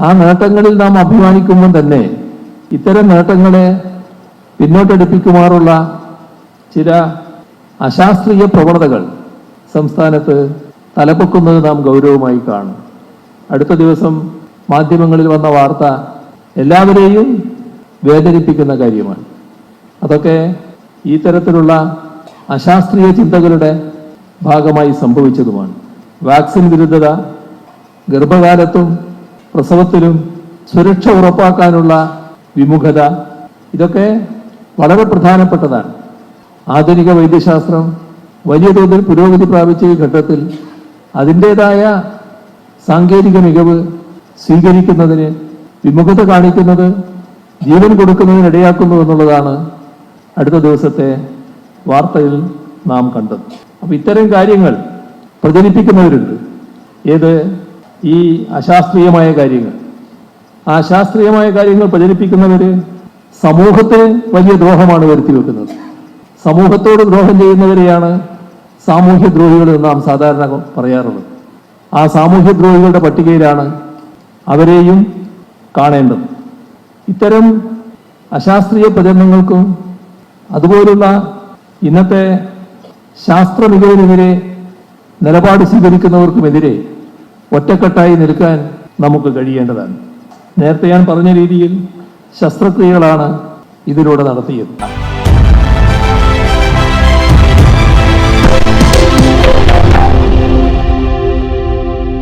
ആ നേട്ടങ്ങളിൽ നാം അഭിമാനിക്കുമ്പോൾ തന്നെ ഇത്തരം നേട്ടങ്ങളെ പിന്നോട്ടെടുപ്പിക്കുമാറുള്ള ചില അശാസ്ത്രീയ പ്രവണതകൾ സംസ്ഥാനത്ത് തലപ്പൊക്കുന്നത് നാം ഗൗരവമായി കാണും. അടുത്ത ദിവസം മാധ്യമങ്ങളിൽ വന്ന വാർത്ത എല്ലാവരെയും വേദനിപ്പിക്കുന്ന കാര്യമാണ്. അതൊക്കെ ഈ തരത്തിലുള്ള അശാസ്ത്രീയ ചിന്തകളുടെ ഭാഗമായി സംഭവിച്ചതുമാണ്. വാക്സിൻ വിരുദ്ധത ഗർഭകാലത്തും പ്രസവത്തിലും സുരക്ഷ ഉറപ്പാക്കാനുള്ള വിമുഖത ഇതൊക്കെ വളരെ പ്രധാനപ്പെട്ടതാണ്. ആധുനിക വൈദ്യശാസ്ത്രം വലിയ തോതിൽ പുരോഗതി പ്രാപിച്ച ഈ ഘട്ടത്തിൽ അതിന്റെതായ സാങ്കേതിക മികവ് സ്വീകരിക്കുന്നതിന് വിമുഖത കാണിക്കുന്നത് ജീവൻ കൊടുക്കുന്നതിന് ഇടയാക്കുന്നു എന്നുള്ളതാണ് അടുത്ത ദിവസത്തെ വാർത്തയിൽ നാം കണ്ടത്. അപ്പം ഇത്തരം കാര്യങ്ങൾ പ്രചരിപ്പിക്കുന്നവരുണ്ട്. ഏത് ഈ അശാസ്ത്രീയമായ കാര്യങ്ങൾ. ആ ശാസ്ത്രീയമായ കാര്യങ്ങൾ പ്രചരിപ്പിക്കുന്നവര് സമൂഹത്തിന് വലിയ ദ്രോഹമാണ് വരുത്തി വെക്കുന്നത്. സമൂഹത്തോട് ദ്രോഹം ചെയ്യുന്നവരെയാണ് സാമൂഹ്യ ദ്രോഹികൾ നാം സാധാരണ പറയാറുള്ളത്. ആ സാമൂഹ്യ ദ്രോഹികളുടെ പട്ടികയിലാണ് അവരെയും കാണേണ്ടത്. ഇത്തരം അശാസ്ത്രീയ പ്രചരണങ്ങൾക്കും അതുപോലുള്ള ഇന്നത്തെ ശാസ്ത്ര മികവിനെതിരെ നിലപാട് സ്വീകരിക്കുന്നവർക്കുമെതിരെ ഒറ്റക്കെട്ടായി നിൽക്കാൻ നമുക്ക് കഴിയേണ്ടതാണ്. നേരത്തെ ഞാൻ പറഞ്ഞ രീതിയിൽ ശസ്ത്രക്രിയകളാണ് ഇതിലൂടെ നടത്തിയത്.